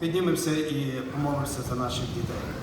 піднімемося і помолимося за наших дітей.